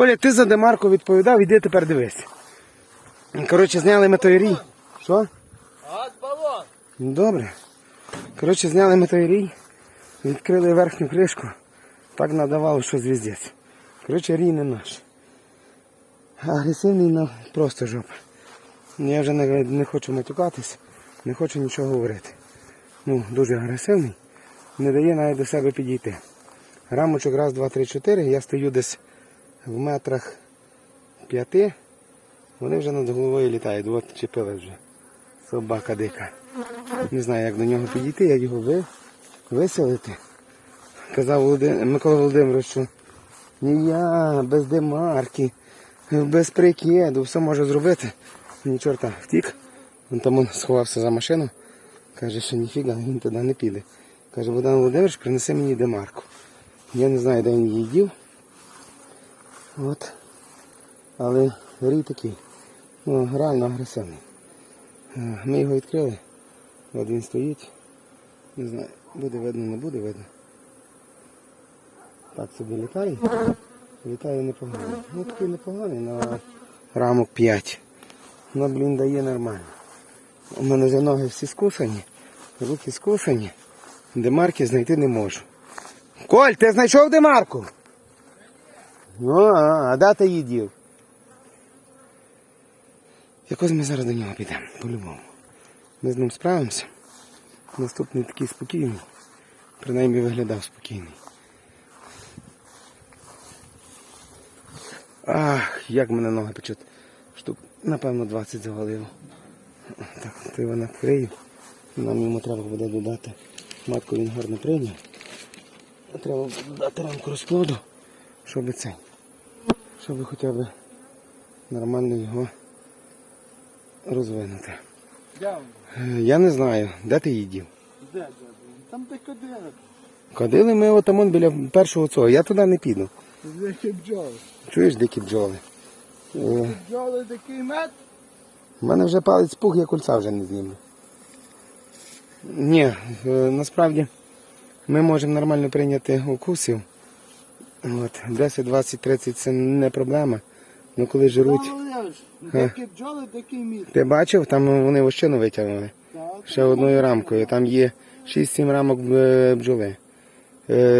Коля, ти за Демарку відповідав, іди тепер дивись. Коротше, зняли ми той рій. Що? Балон. Добре. Коротше, зняли ми той рій, відкрили верхню кришку, так надавало, що звіздець. Коротше, рій не наш. Агресивний ну, просто жопа. Я вже не, не хочу матюкатись, не хочу нічого говорити. Ну, дуже агресивний, не дає навіть до себе підійти. Рамочок раз, два, три, чотири, я стою десь в метрах п'яти, вони вже над головою літають, от чепили вже. Собака дика. Не знаю, як до нього підійти, як його ви, виселити. Казав Володи- Микола Володимирович, що ні я без демарки, без прикиду, все може зробити. Ні чорта втік. Він там сховався за машину. Каже, що ніфіга, він туди не піде. Каже, Богдан Володимирович, принеси мені демарку. Я не знаю, де він її дів. От. Але рій такий. Ну, реально агресивний. Е, Ми його відкрили. От він стоїть. Не знаю, буде видно, не буде видно. Так собі літає. Літає непогано. Ну такий непоганий на рамок 5. Ну, блін, дає нормально. У мене вже ноги всі скусані, руки скусані. Демарки знайти не можу. Коль, ти знайшов демарку? Ну, а, а де ти? Якось ми зараз до нього підемо, по-любому. Ми з ним справимося. Наступний такий спокійний. Принаймні виглядав спокійний. Ах, як мене ноги печуть. Штук, напевно, 20 завалило. Так, то його накрию. Нам йому треба буде додати. Матку він гарно прийняв. Треба додати рамку розплоду, щоб цей. Щоб хоча б нормально його розвинути. Е, Я не знаю, де ти її дів? Де? Там де кадили. Ходили ми отамон біля першого цього, я туди не піду. Які бджоли. Чуєш дикі бджоли? Е, Бджоли такий мед. У мене вже палець пух, я кольця вже не зніму. Ні, е, насправді ми можемо нормально прийняти укусів. От, 10, 20, 30 це не проблема. Ну коли жируть. Володимирович, бджоли, такий мід. Ти бачив, там вони вощину витягнули. Ще одною рамкою. Там є 6-7 рамок е, бджоли. Е,